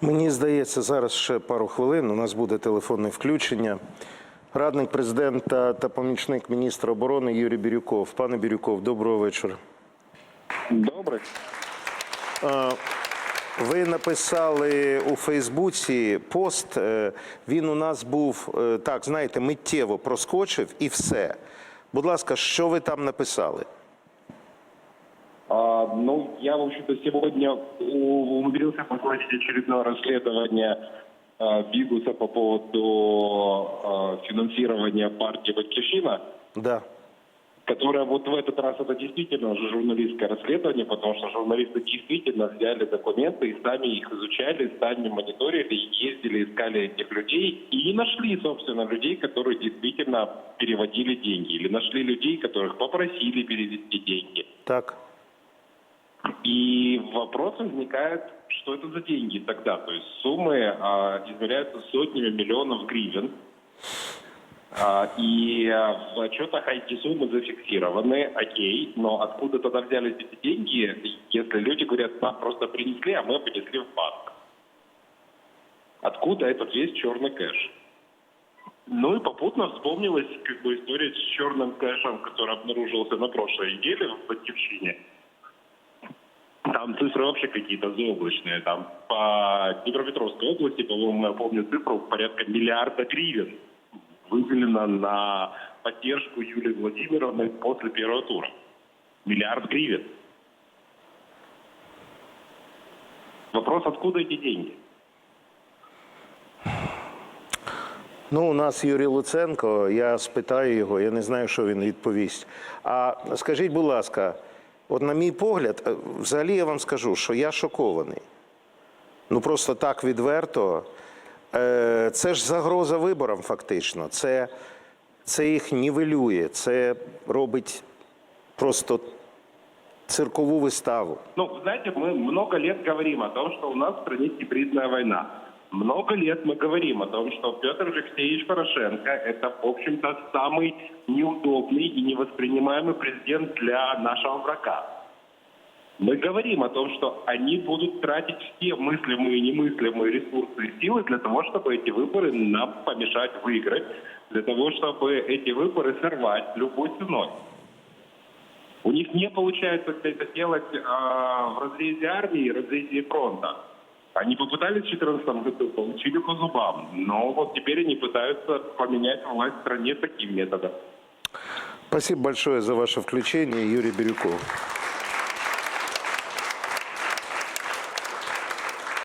Мені здається, зараз ще пару хвилин. У нас буде телефонне включення. Радник президента та помічник міністра оборони Юрій Бірюков. Пане Бірюков, доброго вечора. Добре. Ви написали у Фейсбуці пост. е, Він у нас був е, так, знаєте, миттєво проскочив і все. Будь ласка, що ви там написали? Ну, я, в общем-то, сегодня умудрился послать очередное расследование а, Бигуса по поводу а, финансирования партии «Батькивщина», Да. которая вот в этот раз это действительно уже журналистское расследование, потому что журналисты действительно взяли документы и сами их изучали, сами мониторили, ездили, искали этих людей и нашли, собственно, людей, которые действительно переводили деньги, или нашли людей, которых попросили перевести деньги. Так. И вопрос возникает, что это за деньги тогда? То есть суммы а, измеряются сотнями миллионов гривен. А, и а, в отчетах эти суммы зафиксированы, окей, но откуда тогда взялись эти деньги, если люди говорят, нам просто принесли, а мы понесли в банк? Откуда этот весь черный кэш? Ну и попутно вспомнилась как бы история с черным кэшем, который обнаружился на прошлой неделе в Батькивщине. Там цифры вообще какие-то заоблачные. Там по Днепропетровской области, по-моему, я помню цифру, порядка миллиарда гривен выделено на поддержку Юлии Владимировны после первого тура. Миллиард гривен. Вопрос, откуда эти деньги? Ну, у нас Юрій Луценко, я спитаю його, я не знаю, що він відповість. А скажіть, будь ласка, От на мій погляд, е, взагалі я вам скажу, що я шокований. Ну просто так відверто. Е, Це ж загроза виборам, фактично. Це, це їх нівелює, це робить просто циркову виставу. Ну, вы знаете, мы много лет говорим о том, что у нас в стране гибридная война. Много лет мы говорим о том, что Петр Алексеевич Порошенко – это, в общем-то, самый неудобный и невоспринимаемый президент для нашего врага. Мы говорим о том, что они будут тратить все мыслимые и немыслимые ресурсы и силы для того, чтобы эти выборы нам помешать выиграть, для того, чтобы эти выборы сорвать любой ценой. У них не получается это делать а, в разрезе армии и разрезе фронта. Они попытались в 2014 году, получили по зубам, но вот теперь они пытаются поменять власть в стране таким методом. Спасибо большое за ваше включение, Юрий Бирюков.